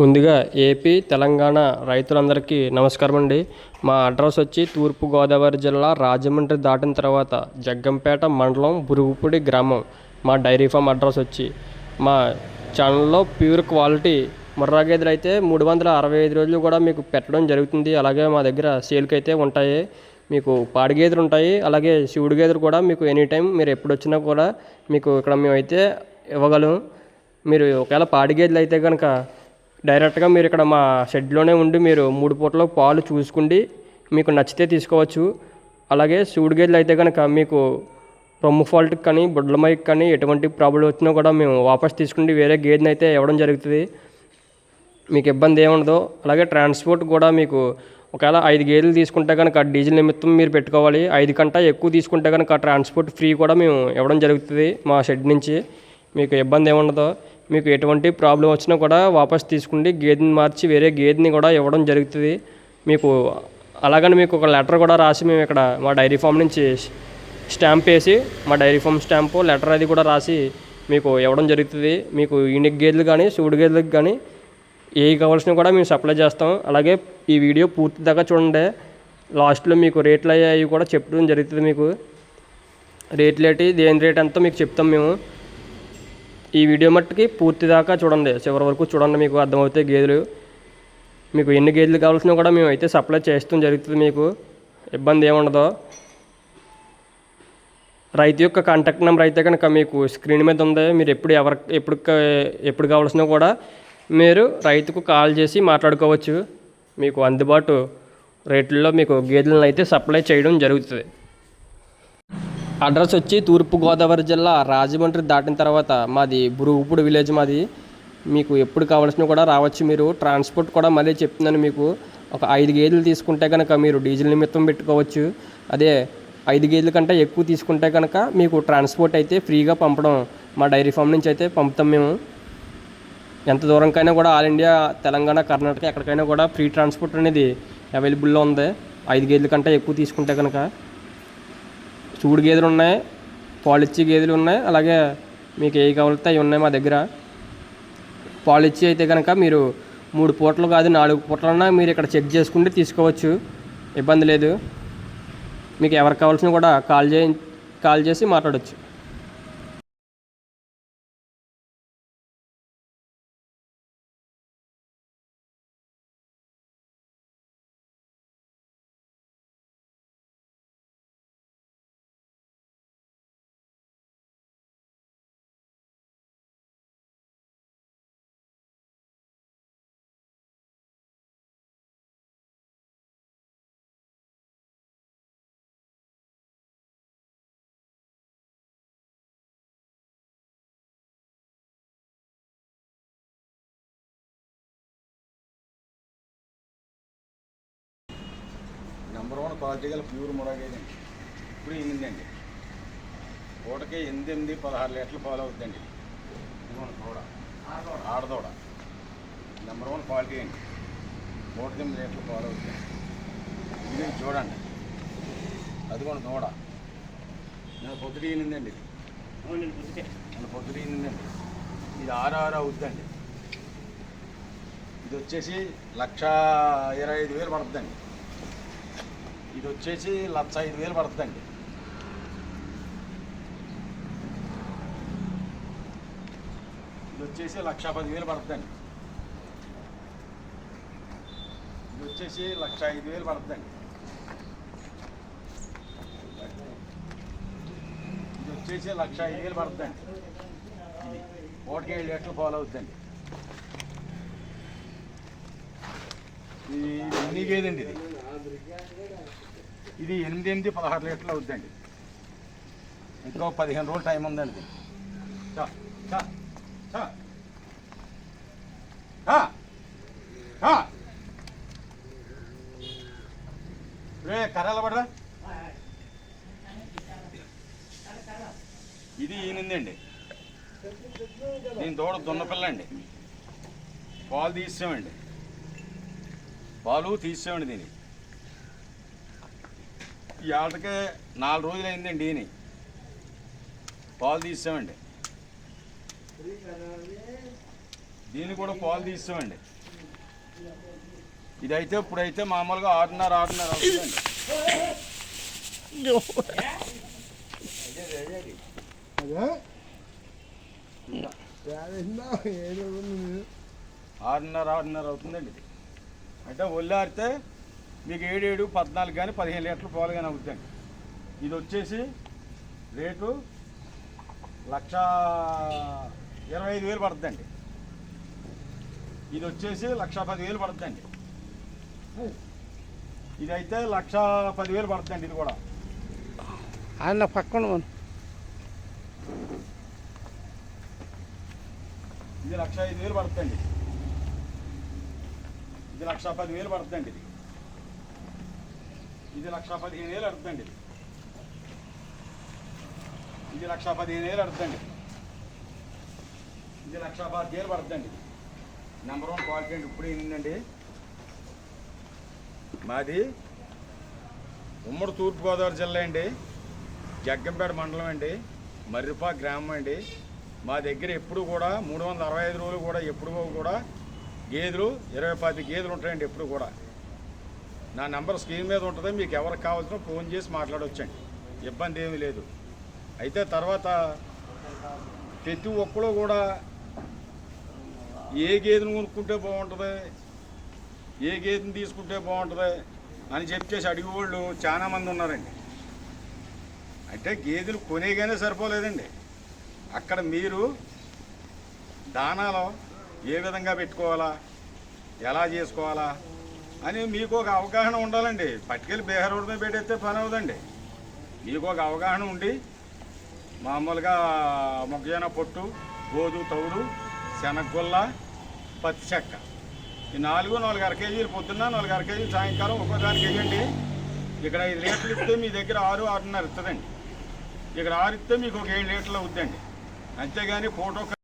ముందుగా ఏపీ తెలంగాణ రైతులందరికీ నమస్కారం అండి మా అడ్రస్ వచ్చి తూర్పుగోదావరి జిల్లా రాజమండ్రి దాటిన తర్వాత జగ్గంపేట మండలం బురుగుపూడి గ్రామం. మా డైరీ ఫామ్ అడ్రస్ వచ్చి మా ఛానల్లో ప్యూర్ క్వాలిటీ ముర్రా గేదెలు అయితే మూడు వందల అరవై ఐదు రోజులు కూడా మీకు పెట్టడం జరుగుతుంది. అలాగే మా దగ్గర సేల్కి అయితే ఉంటాయి. మీకు పాడి గేదెలు ఉంటాయి. అలాగే శివుడు గేదెలు కూడా మీకు ఎనీ టైం మీరు ఎప్పుడు వచ్చినా కూడా మీకు ఇక్కడ మేమైతే ఇవ్వగలం. మీరు ఒకవేళ పాడి గేదెలు అయితే కనుక డైరెక్ట్గా మీరు ఇక్కడ మా షెడ్లోనే ఉండి మీరు మూడు పూటల పాలు చూసుకుండి మీకు నచ్చితే తీసుకోవచ్చు. అలాగే శివుడు గేదెలు అయితే కనుక మీకు రొమ్ము ఫాల్ట్కి కానీ బుడ్లమైకి కానీ ఎటువంటి ప్రాబ్లం వచ్చినా కూడా మేము వాపస్ తీసుకుండి వేరే గేదెని అయితే ఇవ్వడం జరుగుతుంది. మీకు ఇబ్బంది ఏముండదు అలాగే ట్రాన్స్పోర్ట్ కూడా మీకు ఒకవేళ ఐదు గేదెలు తీసుకుంటే కనుక డీజిల్ నిమిత్తం మీరు పెట్టుకోవాలి. ఐదు కంటే ఎక్కువ తీసుకుంటే కనుక ట్రాన్స్పోర్ట్ ఫ్రీ కూడా మేము ఇవ్వడం జరుగుతుంది మా షెడ్ నుంచి. మీకు ఇబ్బంది ఏముండదు మీకు ఎటువంటి ప్రాబ్లం వచ్చినా కూడా వాపస్ తీసుకుండి గేదెని మార్చి వేరే గేదెని కూడా ఇవ్వడం జరుగుతుంది. మీకు అలాగని మీకు ఒక లెటర్ కూడా రాసి మేము ఇక్కడ మా డైరీ ఫామ్ నుంచి స్టాంప్ వేసి మా డైరీ ఫామ్ స్టాంపు లెటర్ అది కూడా రాసి మీకు ఇవ్వడం జరుగుతుంది. మీకు యూనిక్ గేదెలు కానీ సూడు గేదెలకు కానీ ఏ కావాల్సినవి కూడా మేము సప్లై చేస్తాం. అలాగే ఈ వీడియో పూర్తి దాకా చూడండి. లాస్ట్లో మీకు రేట్లు అయ్యాయి కూడా చెప్పడం జరుగుతుంది మీకు. రేట్లు ఏంటి దేని రేట్ ఎంతో మీకు చెప్తాం మేము. ఈ వీడియో మట్టుకి పూర్తి దాకా చూడండి. చివరి వరకు చూడండి మీకు అర్థమవుతాయి గేదెలు. మీకు ఎన్ని గేదెలు కావాల్సినా కూడా మేము అయితే సప్లై చేస్తాం జరుగుతుంది మీకు. ఇబ్బంది ఏముండదు. రైతు యొక్క కాంటాక్ట్ నెంబర్ అయితే కనుక మీకు స్క్రీన్ మీద ఉంది. మీరు ఎప్పుడు ఎవరి ఎప్పుడు ఎప్పుడు కావాల్సినా కూడా మీరు రైతుకు కాల్ చేసి మాట్లాడుకోవచ్చు. మీకు అందుబాటు రేట్లలో మీకు గేదెలను అయితే సప్లై చేయడం జరుగుతుంది. అడ్రస్ వచ్చి తూర్పుగోదావరి జిల్లా రాజమండ్రి దాటిన తర్వాత మాది బురుగుపూడి విలేజ్ మాది. మీకు ఎప్పుడు కావాల్సినా కూడా రావచ్చు మీరు. ట్రాన్స్పోర్ట్ కూడా మళ్ళీ చెప్తున్నాను మీకు. ఒక ఐదు గేదెలు తీసుకుంటే కనుక మీరు డీజిల్ నిమిత్తం పెట్టుకోవచ్చు. అదే ఐదు గేదెల కంటే ఎక్కువ తీసుకుంటే కనుక మీకు ట్రాన్స్పోర్ట్ అయితే ఫ్రీగా పంపడం మా డైరీ ఫామ్ నుంచి అయితే పంపుతాం మేము. ఎంత దూరంకైనా కూడా ఆల్ ఇండియా తెలంగాణ కర్ణాటక ఎక్కడికైనా కూడా ఫ్రీ ట్రాన్స్పోర్ట్ అనేది అవైలబుల్లో ఉంది. ఐదు గేదెల కంటే ఎక్కువ తీసుకుంటే కనుక చూడు గేదెలు ఉన్నాయి పాలిచ్చి గేదెలు ఉన్నాయి అలాగే మీకు ఏవి కావాలితే అవి ఉన్నాయి మా దగ్గర. పాలిచ్చి అయితే కనుక మీరు మూడు పూటలు కాదు నాలుగు పూటలన్నా మీరు ఇక్కడ చెక్ చేసుకుంటే తీసుకోవచ్చు. ఇబ్బంది లేదు. మీకు ఎవరికి కావాల్సిన కూడా కాల్ చేయి కాల్ చేసి మాట్లాడవచ్చు నెంబర్ వన్ క్వాలిటీ గల ప్యూర్ మురగేదండి ఇప్పుడు ఎనిమిదండి పూటకి ఎనిమిది ఎనిమిది పదహారు లీటర్లు పాలు అవుతుందండి. దూడ ఆడదూడ నెంబర్ వన్ క్వాలిటీ అండి. పూటకి ఎనిమిది లీటర్లు పాలు అవుతుంది ఇది చూడండి. అదిగోండి దూడ నేను పొద్దుట ఎనిమిదండి నేను పొద్దుట. ఎనిమిదండి ఇది ఆరు ఆరు అవుతుందండి. ఇది వచ్చేసి లక్ష ఇరవై ఐదు వేలు పడుతుందండి. ఇది వచ్చేసి లక్ష ఐదు వేలు పడుతుందండి. ఇది వచ్చేసి లక్ష పదివేలు పడుతుందండి. ఇది వచ్చేసి లక్ష ఐదు వేలు పడుతుందండి. ఇది వచ్చేసి లక్ష ఐదు వేలు పడుతుందండి. ఇది ఒకటికి ఏడు లీటర్లు ఫాలో అవుతుందండి. ఇది ఎన్ని గేదండి ఇది. ఇది ఎనిమిది ఎనిమిది పదహారు లీటర్లు అవుద్దండి. ఇంకో పదిహేను రోజులు టైం ఉందండి రే కర్రల పడరా? ఇది ఈనిందండి దీని దూడ దున్నపిల్ల అండి పాలు తీసామండి పాలు తీసామండి దీన్ని ఆటకే నాలుగు రోజులు అయిందండి ఈయన. పాలు తీసామండి దీన్ని కూడా పాలు తీసామండి ఇదైతే ఇప్పుడైతే మామూలుగా ఆరున్నర ఆరున్నర అవుతుందండి. ఆరున్నర ఆరున్నర అవుతుందండి. అంటే ఒళ్ళారితే మీకు ఏడు ఏడు పద్నాలుగు కానీ పదిహేను లీటర్లు పాలు కానీ అవుతుందండి ఇది వచ్చేసి రేటు లక్ష ఇరవై ఐదు వేలు పడుతుందండి. ఇది వచ్చేసి లక్ష పదివేలు పడుతుందండి. ఇదైతే లక్ష పదివేలు పడుతుందండి ఇది కూడా. ఆయన పక్కన. ఇది లక్ష ఐదు వేలు పడుతుందండి. ఇది లక్ష పదివేలు పడుతుందండి. ఇది ఇది లక్ష పదిహేను వేలు పడుతుందండి ఇది. లక్ష పదిహేను వేలు పడుతుందండి ఇది. లక్ష పదిహేను పడుతుందండి నెంబర్ వన్ క్వాలిటీ అండి. ఇప్పుడు ఏంటండి మాది ఉమ్మడి తూర్పుగోదావరి జిల్లా అండి. జగ్గంపేట మండలం అండి. మర్రిపా గ్రామం అండి. మా దగ్గర ఎప్పుడు కూడా మూడు వందల అరవై ఐదు రోజులు కూడా ఎప్పుడు కూడా గేదెలు ఇరవై పది గేదెలు ఉంటాయండి ఎప్పుడు కూడా. నా నెంబర్ స్క్రీన్ మీద ఉంటుంది మీకు ఎవరికి కావాల్సిన ఫోన్ చేసి మాట్లాడవచ్చండి ఇబ్బంది ఏమీ లేదు. అయితే తర్వాత ప్రతి ఒక్కరు కూడా ఏ గేదెను కొనుక్కుంటే బాగుంటుంది ఏ గేదెని తీసుకుంటే బాగుంటుంది అని చెప్పేసి అడిగేవాళ్ళు చాలామంది ఉన్నారండి. అంటే గేదెలు కొనేగానే సరిపోలేదండి. అక్కడ మీరు దానాలో ఏ విధంగా పెట్టుకోవాలా ఎలా చేసుకోవాలా అని మీకు ఒక అవగాహన ఉండాలండి. పట్టుకెళ్ళి బీహార్ రోడ్ మీద పెట్టేస్తే పని అవుదండి మీకు ఒక అవగాహన ఉండి మామూలుగా మొగ్గజన పొట్టు గోధు తౌడు శనగగుల్ల పత్తి చెక్క. ఈ నాలుగు నాలుగు అర కేజీలు పొద్దున్న నాలుగు అర కేజీలు సాయంకాలం ఒక్కో దానికి వేయండి ఇక్కడ ఐదు లీటర్లు ఇస్తే మీ దగ్గర ఆరు ఆరున్నర ఇస్తుందండి ఇక్కడ ఆరు ఇస్తే మీకు ఒక ఏడు లీటర్లు అవుద్దండి. అంతేగాని ఫోటో